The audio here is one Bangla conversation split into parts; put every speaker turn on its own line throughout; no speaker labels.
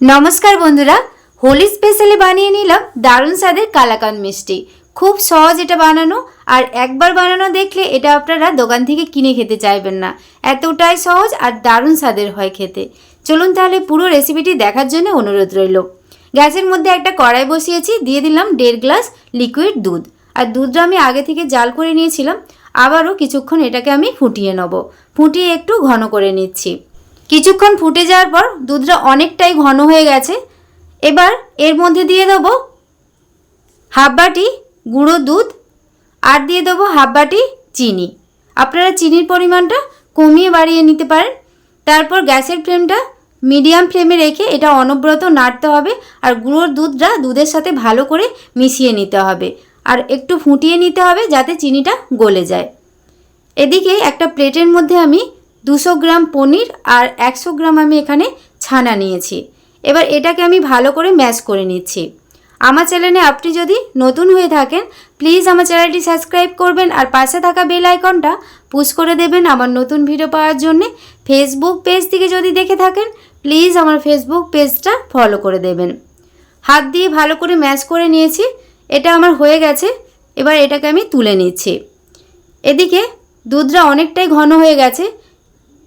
নমস্কার বন্ধুরা, হোলি স্পেশালে বানিয়ে নিলাম দারুণ স্বাদের কালাকান মিষ্টি। খুব সহজ এটা বানানো, আর একবার বানানো দেখলে এটা আপনারা দোকান থেকে কিনে খেতে চাইবেন না। এতটাই সহজ আর দারুণ স্বাদের হয় খেতে। চলুন তাহলে পুরো রেসিপিটি দেখার জন্য অনুরোধ রইল। গ্যাসের মধ্যে একটা কড়াই বসিয়েছি, দিয়ে দিলাম দেড় গ্লাস লিকুইড দুধ। আর দুধটা আমি আগে থেকে জাল করে নিয়েছিলাম, আবারও কিছুক্ষণ এটাকে আমি ফুটিয়ে নেব। ফুটিয়ে একটু ঘন করে নিচ্ছি। কিছুক্ষণ ফুটে যাওয়ার পর দুধটা অনেকটাই ঘন হয়ে গেছে। এবার এর মধ্যে দিয়ে দেবো হাফ বাটি গুঁড়ো দুধ আর দিয়ে দেবো হাফ বাটি চিনি। আপনারা চিনির পরিমাণটা কমিয়ে বাড়িয়ে নিতে পারেন। তারপর গ্যাসের ফ্লেমটা মিডিয়াম ফ্লেমে রেখে এটা অনবরত নাড়তে হবে আর গুঁড়োর দুধটা দুধের সাথে ভালো করে মিশিয়ে নিতে হবে। আর একটু ফুটিয়ে নিতে হবে যাতে চিনিটা গলে যায়। এদিকে একটা প্লেটের মধ্যে আমি দুশো গ্রাম পনির আর একশো গ্রাম আমি এখানে ছানা নিয়েছি। এবার এটাকে আমি ভালো করে ম্যাশ করে নিচ্ছি। আমার চ্যানেলে আপনি যদি নতুন হয়ে থাকেন, প্লিজ আমার চ্যানেলটি সাবস্ক্রাইব করবেন আর পাশে থাকা বেল আইকনটা পুশ করে দেবেন আমার নতুন ভিডিও পাওয়ার জন্যে। ফেসবুক পেজ থেকে যদি দেখে থাকেন, প্লিজ আমার ফেসবুক পেজটা ফলো করে দেবেন। হাত দিয়ে ভালো করে ম্যাশ করে নিয়েছি। এটা আমার হয়ে গেছে। এবার এটাকে আমি তুলে নিচ্ছি। এদিকে দুধটা অনেকটাই ঘন হয়ে গেছে।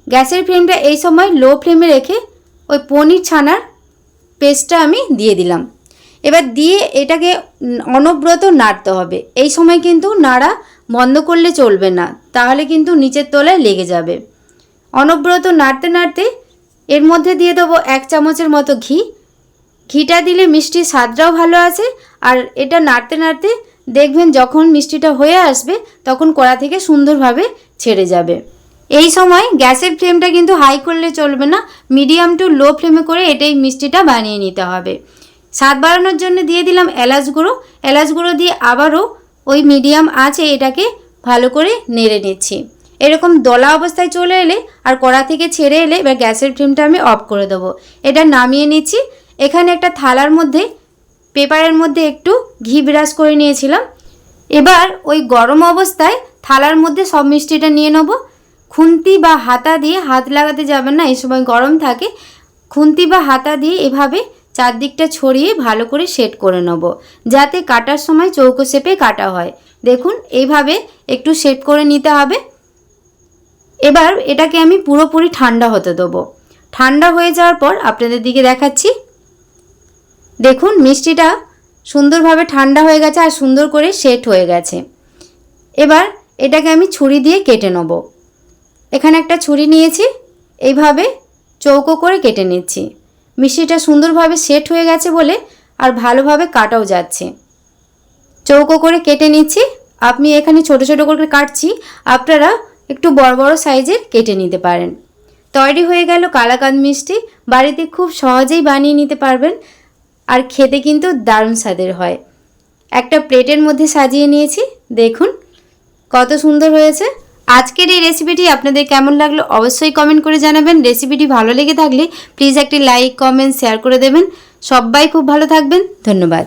গ্যাসের ফ্লেমটা এই সময় লো ফ্লেমে রেখে ওই পনির ছানার পেস্টটা আমি দিয়ে দিলাম। এবার দিয়ে এটাকে অনবরত নাড়তে হবে। এই সময় কিন্তু নাড়া বন্ধ করলে চলবে না, তাহলে কিন্তু নিচের তলায় লেগে যাবে। অনবরত নাড়তে নাড়তে এর মধ্যে দিয়ে দেবো এক চামচের মতো ঘি। ঘিটা দিলে মিষ্টির স্বাদটাও ভালো আছে আর এটা নাড়তে নাড়তে দেখবেন যখন মিষ্টিটা হয়ে আসবে তখন কড়া থেকে সুন্দরভাবে ছেড়ে যাবে। এই সময় গ্যাসের ফ্লেমটা কিন্তু হাই করলে চলবে না, মিডিয়াম টু লো ফ্লেমে করে এটাই মিষ্টিটা বানিয়ে নিতে হবে। স্বাদ বাড়ানোর জন্য দিয়ে দিলাম এলাচ গুঁড়ো। এলাচ গুঁড়ো দিয়ে আবারও ওই মিডিয়াম আছে এটাকে ভালো করে নেড়ে নিচ্ছি। এরকম দলা অবস্থায় চলে এলে আর কড়া থেকে ছেড়ে এলে এবার গ্যাসের ফ্লেমটা আমি অফ করে দেবো। এটা নামিয়ে নিচ্ছি। এখানে একটা থালার মধ্যে, পেপারের মধ্যে একটু ঘি ব্রাশ করে নিয়েছিলাম। এবার ওই গরম অবস্থায় থালার মধ্যে সব মিষ্টিটা নিয়ে নেব। খুন্তি বা হাতা দিয়ে হাত লাগাতে যাবেন না, এই সময় গরম থাকে। খুন্তি বা হাতা দিয়ে এভাবে চারদিকটা ছড়িয়ে ভালো করে সেট করে নেব, যাতে কাটার সময় চৌকো শেপে কাটা হয়। দেখুন, এইভাবে একটু সেট করে নিতে হবে। এবার এটাকে আমি পুরোপুরি ঠান্ডা হতে দেবো। ঠান্ডা হয়ে যাওয়ার পর আপনাদের দিকে দেখাচ্ছি। দেখুন, মিষ্টিটা সুন্দরভাবে ঠান্ডা হয়ে গেছে আর সুন্দর করে সেট হয়ে গেছে। এবার এটাকে আমি ছুরি দিয়ে কেটে নেব। এখানে একটা ছুরি নিয়েছি, এইভাবে চৌকো করে কেটে নিচ্ছি। মিষ্টিটা সুন্দরভাবে সেট হয়ে গেছে বলে আর ভালোভাবে কাটাও যাচ্ছে। চৌকো করে কেটে নিচ্ছি। আপনি এখানে ছোট ছোট করে কাটছি, আপনারা একটু বড় বড় সাইজের কেটে নিতে পারেন। তৈরি হয়ে গেল কালাকাঁদ মিষ্টি, বাড়িতে খুব সহজেই বানিয়ে নিতে পারবেন আর খেতে কিন্তু দারুণ স্বাদের হয়। একটা প্লেটের মধ্যে সাজিয়ে নিয়েছি, দেখুন কত সুন্দর হয়েছে। আজকের এই রেসিপিটি আপনাদের কেমন লাগল অবশ্যই কমেন্ট করে জানাবেন। রেসিপিটি ভালো লেগে থাকলে প্লিজ একটি লাইক কমেন্ট শেয়ার করে দেবেন। সবাই খুব ভালো থাকবেন। ধন্যবাদ।